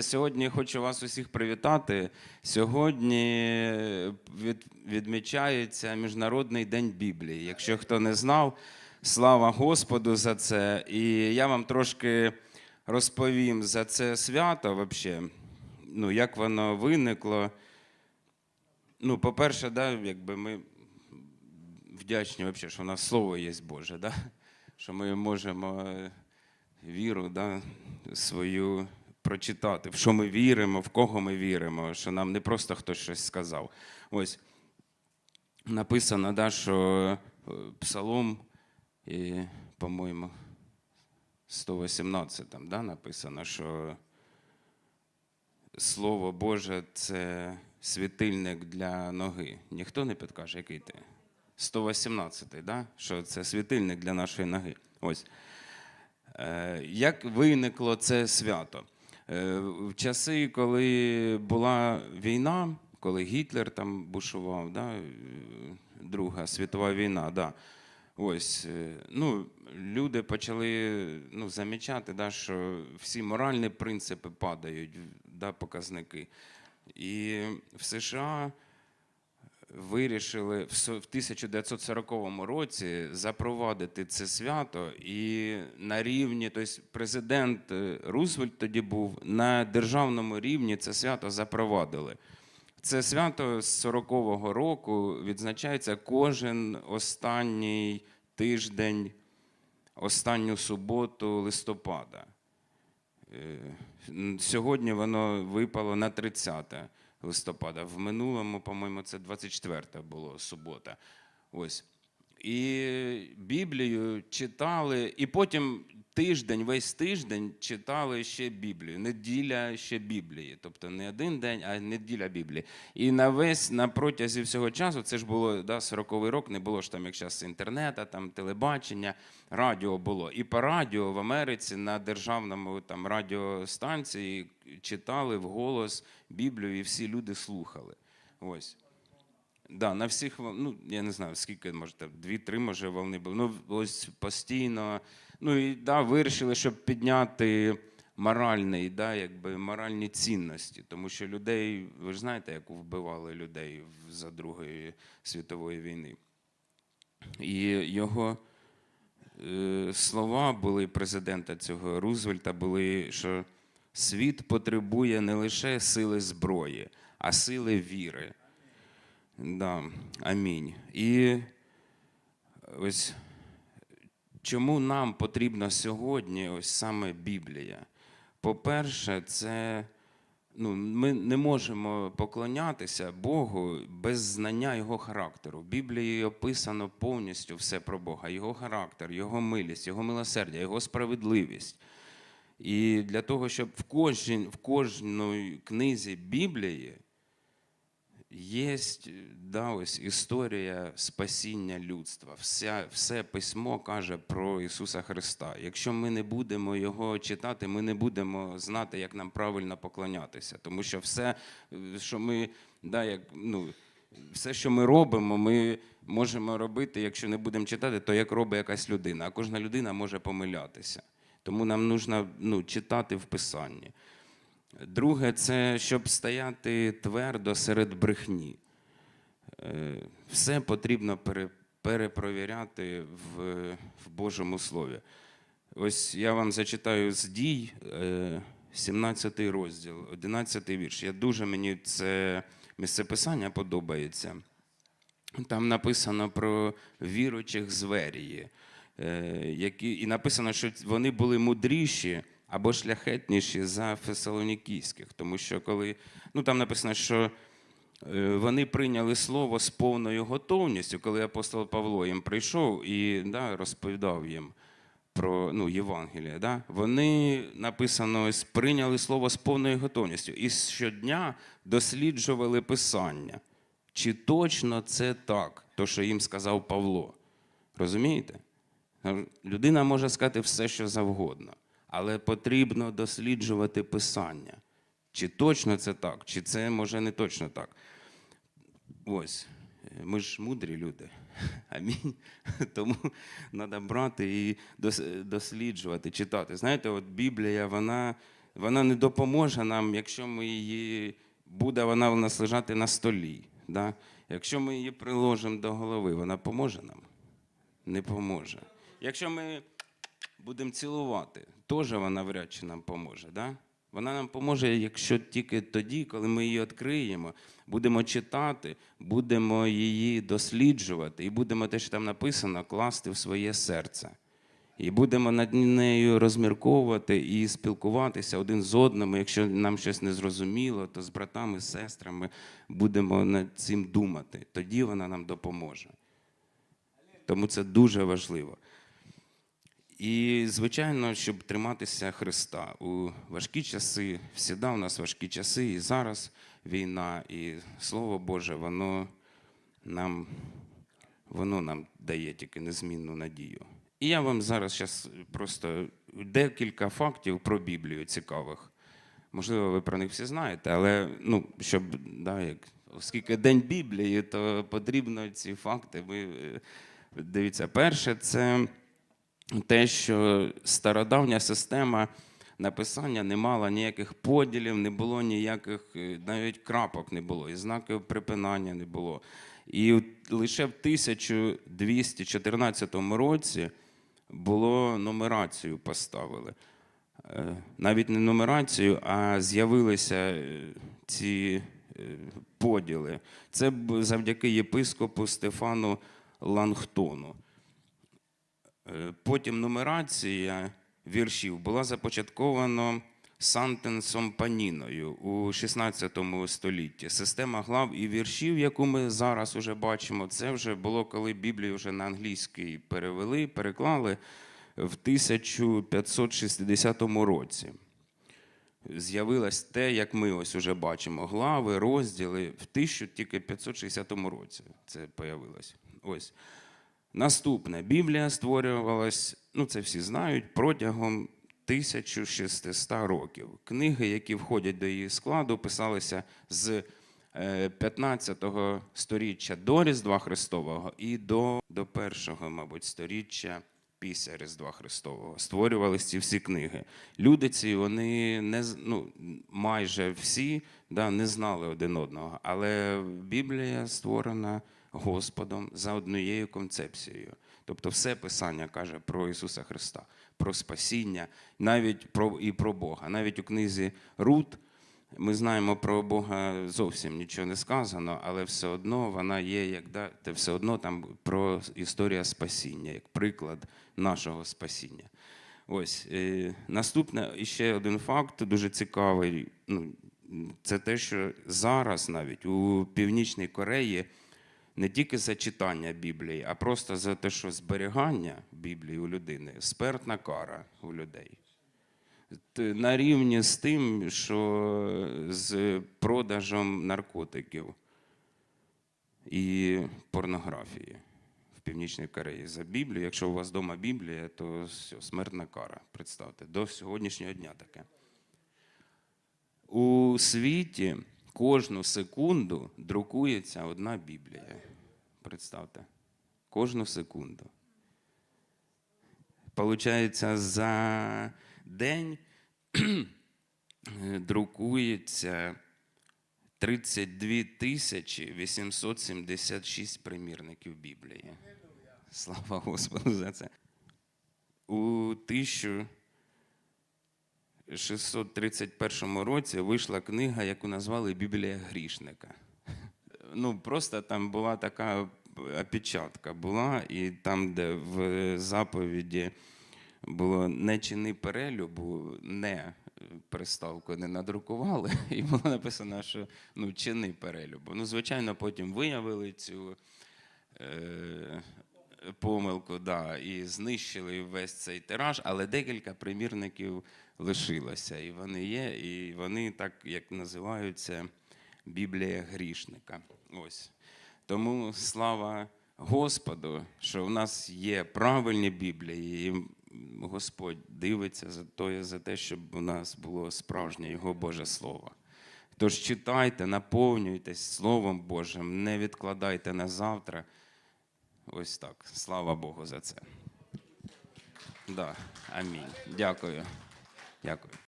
Сьогодні хочу вас усіх привітати. Сьогодні від, відмічається Міжнародний день Біблії. Якщо хто не знав, слава Господу за це. І я вам трошки розповім за це свято, вообще, ну, як воно виникло. Ну, по-перше, да, якби ми вдячні, вообще, що у нас слово є Боже, да? що ми можемо е, віру да, свою прочитати, в що ми віримо, в кого ми віримо, що нам не просто хтось щось сказав. Ось написано, да, що е, псалом, і, по-моєму, 118 там, да, написано, що Слово Боже це світильник для ноги. Ніхто не підкаже, який ти? 118, да? що це світильник для нашої ноги. Ось. Е, Як виникло це свято? Е, В часи, коли була війна, коли Гітлер там бушував, да? е, Друга світова війна, да. Ось, е, ну, люди почали ну, замічати, да, що всі моральні принципи падають, да, показники. І в США вирішили в 1940 році запровадити це свято, і на рівні, тобто президент е, Рузвельт тоді був на державному рівні це свято запровадили. Це свято з 40-го року відзначається кожен останній тиждень, останню суботу листопада. Е, Сьогодні воно випало на 30 листопада. В минулому, по-моєму, це 24 було субота. Ось. І Біблію читали, і потім тиждень, весь тиждень читали ще Біблію. Неділя ще Біблії. Тобто не один день, а неділя Біблії. І на весь на протязі всього часу, це ж було да, 40-й рок, не було ж там, як зараз інтернету, там телебачення, радіо було. І по радіо в Америці на державному там радіостанції читали вголос Біблію, і всі люди слухали. Ось. Да, на всіх, ну я не знаю, скільки, може, дві-три, може, волни були. Ну, ось постійно. Ну і да, вирішили, щоб підняти моральний, да, якби моральні цінності. Тому що людей, ви ж знаєте, як вбивали людей за Другої світової війни. І його е, слова були президента цього Рузвельта, були, що світ потребує не лише сили зброї, а сили віри. Да, амінь. І ось чому нам потрібна сьогодні ось саме Біблія? По-перше, це ну, ми не можемо поклонятися Богу без знання Його характеру. В Біблії описано повністю все про Бога, Його характер, Його милість, Його милосердя, Його справедливість. І для того, щоб в кожній, в кожній книзі Біблії Є да, ось історія спасіння людства. Вся, все письмо каже про Ісуса Христа. Якщо ми не будемо його читати, ми не будемо знати, як нам правильно поклонятися. Тому що все, що ми, да, як, ну, все, що ми робимо, ми можемо робити, якщо не будемо читати, то як робить якась людина. А кожна людина може помилятися. Тому нам потрібно ну, читати в Писанні. Друге, це щоб стояти твердо серед брехні. Е, Все потрібно пере- перепровіряти в, в Божому Слові. Ось я вам зачитаю з дій, е, 17 розділ, 11 вірш. Я дуже мені це місцеписання подобається. Там написано про віруючих з Верії, е, які, і написано, що вони були мудріші або шляхетніші за фесалонікійських. Тому що коли ну там написано, що е, вони прийняли слово з повною готовністю, коли апостол Павло їм прийшов і да, розповідав їм про ну, Євангеліє. Да? Вони написано, прийняли слово з повною готовністю і щодня досліджували Писання. Чи точно це так, то, що їм сказав Павло? Розумієте? Людина може сказати все, що завгодно, але потрібно досліджувати Писання. Чи точно це так, чи це може не точно так. Ось, ми ж мудрі люди. Амінь. Тому треба брати і досліджувати, читати. Знаєте, от Біблія, вона вона не допоможе нам, якщо ми її буде вона у нас лежати на столі. Да? Якщо ми її приложимо до голови, вона поможе нам? Не поможе. Якщо ми будемо цілувати, теж вона вряд чи нам поможе. Да? Вона нам поможе, якщо тільки тоді, коли ми її відкриємо, будемо читати, будемо її досліджувати і будемо те, що там написано, класти в своє серце. І будемо над нею розмірковувати і спілкуватися один з одним. Якщо нам щось не зрозуміло, то з братами, з сестрами будемо над цим думати. Тоді вона нам допоможе. Тому це дуже важливо. І, звичайно, щоб триматися Христа у важкі часи, завжди у нас важкі часи, і зараз війна, і Слово Боже, воно нам, воно нам дає тільки незмінну надію. І я вам зараз щас просто декілька фактів про Біблію цікавих. Можливо, ви про них всі знаєте, але ну, щоб, да, як, оскільки День Біблії, то потрібно ці факти. Ви, е, дивіться, перше, це те, що стародавня система написання не мала ніяких поділів, не було ніяких, е, навіть крапок не було, і знаків припинання не було. І лише в 1214 році було нумерацію поставили. Е, Навіть не нумерацію, а з'явилися е, ці поділи. Це завдяки єпископу Стефану Лангтону. Потім нумерація віршів була започаткована Сантенсом Паніною у 16 столітті. Система глав і віршів, яку ми зараз уже бачимо, це вже було, коли Біблію вже на англійський перевели, переклали в 1560 році. З'явилось те, як ми ось уже бачимо, глави, розділи в 1560 році. Це появилось. Ось. Наступне Біблія створювалась, ну це всі знають, протягом 1600 років. Книги, які входять до її складу, писалися з е, 15 сторіччя до Різдва Христового і до, до першого, мабуть, сторіччя після Різдва Христового. Створювалися ці всі книги. Люди ці, вони не ну, майже всі да, не знали один одного, але Біблія створена Господом за однією концепцією. Тобто все Писання каже про Ісуса Христа, про спасіння, навіть про, і про Бога. Навіть у книзі Рут ми знаємо про Бога зовсім нічого не сказано, але все одно вона є, як да, все одно там про історія спасіння, як приклад нашого спасіння. Ось е, наступне ще один факт дуже цікавий. Ну, це те, що зараз навіть у Північній Кореї не тільки за читання Біблії, а просто за те, що зберігання Біблії у людини смертна кара у людей. На рівні з тим, що з продажем наркотиків і порнографії в Північній Кореї за Біблію. Якщо у вас вдома Біблія, то все, смертна кара. Представте, до сьогоднішнього дня таке. У світі кожну секунду друкується одна Біблія. Представте. Кожну секунду. Получається, за день друкується 32 тисячі 876 примірників Біблії. Слава Господу за це. У 1631 році вийшла книга, яку назвали Біблія грішника. Ну, просто там була така опечатка була, і там, де в заповіді було не чини перелюбу, не приставку не надрукували, і було написано, що ну, чини перелюбу. Ну, звичайно, потім виявили цю е, помилку, да, і знищили весь цей тираж, але декілька примірників лишилося. І вони є, і вони так як називаються Біблія грішника. Ось. Тому слава Господу, що в нас є правильні Біблії, і Господь дивиться за те, за те, щоб у нас було справжнє Його Боже Слово. Тож читайте, наповнюйтесь Словом Божим, не відкладайте на завтра. Ось так. Слава Богу за це. Да. Амінь. Дякую. Дякую.